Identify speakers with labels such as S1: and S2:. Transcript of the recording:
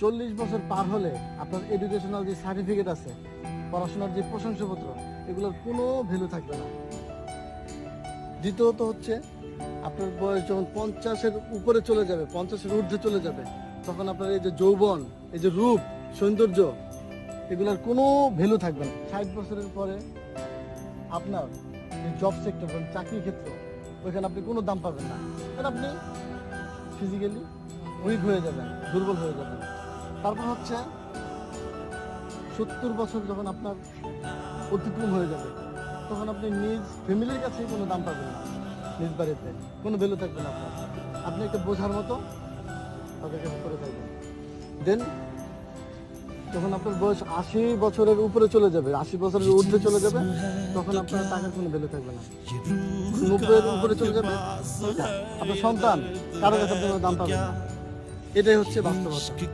S1: চল্লিশ বছর পার হলে আপনার এডুকেশনাল যে সার্টিফিকেট আছে, পড়াশোনার যে প্রশংসাপত্র, এগুলোর কোনো ভ্যালু থাকবে না। দ্বিতীয়ত হচ্ছে, আপনার বয়স যখন পঞ্চাশের উপরে চলে যাবে, পঞ্চাশের ঊর্ধ্বে চলে যাবে, তখন আপনার এই যে যৌবন, এই যে রূপ, সৌন্দর্য, এগুলোর কোনো ভ্যালু থাকবে না। ষাট বছরের পরে আপনার জব সেক্টর চাকরি ক্ষেত্র, ওইখানে আপনি কোনো দাম পাবেন না। কারণ আপনি ফিজিক্যালি উইক হয়ে যাবেন, দুর্বল হয়ে যাবেন। তারপর হচ্ছে সত্তর বছর যখন আপনার অতিক্রম হয়ে যাবে, তখন আপনি নিজ ফ্যামিলির কাছে কোনো দাম পাবেন না, নিজ বাড়িতে, কোনো ভ্যালু থাকবে না আপনার। আপনি একটা বোঝার মতো তাদের কাছে করে থাকবেন। দেন যখন আপনার বয়স আশি বছরের উপরে চলে যাবে, আশি বছরের ঊর্ধ্বে চলে যাবে, তখন আপনার টাকার কোনো ভ্যালু থাকবে না। নব্বইয়ের উপরে চলে যাবে। আপনার সন্তান, কারও কাছে আপনার দাম পাবেন না। এটাই হচ্ছে বাস্তবতা।